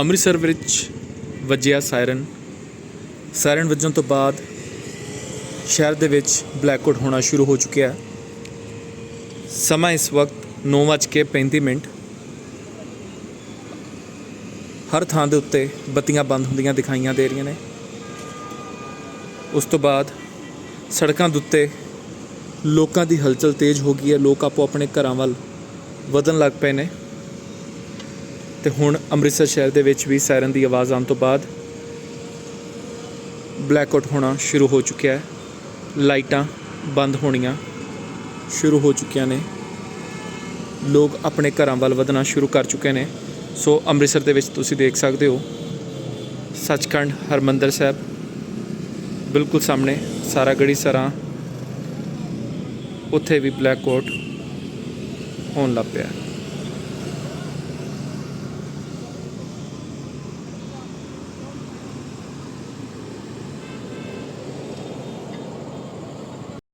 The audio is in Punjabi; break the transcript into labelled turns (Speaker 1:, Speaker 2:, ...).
Speaker 1: ਅੰਮ੍ਰਿਤਸਰ ਵਿੱਚ ਵੱਜਿਆ ਸਾਇਰਨ ਸਾਇਰਨ ਵੱਜਣ ਤੋਂ ਬਾਅਦ ਸ਼ਹਿਰ ਦੇ ਵਿੱਚ ਬਲੈਕਆਊਟ ਹੋਣਾ ਸ਼ੁਰੂ ਹੋ ਚੁੱਕਿਆ ਸਮਾਂ ਇਸ ਵਕਤ 9:35 ਮਿੰਟ। ਹਰ ਥਾਂ ਦੇ ਉੱਤੇ ਬੱਤੀਆਂ ਬੰਦ ਹੁੰਦੀਆਂ ਦਿਖਾਈਆਂ ਦੇ ਰਹੀਆਂ ਨੇ। ਉਸ ਤੋਂ ਬਾਅਦ ਸੜਕਾਂ ਦੇ ਉੱਤੇ ਲੋਕਾਂ ਦੀ ਹਲਚਲ ਤੇਜ਼ ਹੋ ਗਈ ਹੈ। ਲੋਕ ਆਪੋ ਆਪਣੇ ਘਰਾਂ ਵੱਲ ਵਧਣ ਲੱਗ ਪਏ ਨੇ। ਤੇ ਹੁਣ ਅੰਮ੍ਰਿਤਸਰ ਸ਼ਹਿਰ ਦੇ ਵਿੱਚ ਵੀ ਸਾਇਰਨ ਦੀ ਆਵਾਜ਼ ਆਉਣ ਤੋਂ ਬਾਅਦ ਬਲੈਕ ਬਲੈਕਆਊਟ ਹੋਣਾ ਸ਼ੁਰੂ ਹੋ ਚੁੱਕਿਆ ਹੈ। ਲਾਈਟਾਂ ਬੰਦ ਹੋਣੀਆਂ ਸ਼ੁਰੂ ਹੋ ਚੁੱਕੀਆਂ ਨੇ। ਲੋਕ ਆਪਣੇ ਘਰਾਂ ਵੱਲ ਵਧਣਾ ਸ਼ੁਰੂ ਕਰ ਚੁੱਕੇ ਨੇ। ਸੋ ਅੰਮ੍ਰਿਤਸਰ ਦੇ ਵਿੱਚ ਤੁਸੀਂ ਦੇਖ ਸਕਦੇ ਹੋ, ਸੱਚਖੰਡ ਹਰਮੰਦਰ ਸਾਹਿਬ ਬਿਲਕੁਲ ਸਾਹਮਣੇ, ਸਾਰਾ ਗੜੀ ਸਰਾਂ। ਉੱਥੇ ਵੀ ਬਲੈਕ ਕੋਟ ਹੋਣ ਲੱਗ ਪਿਆ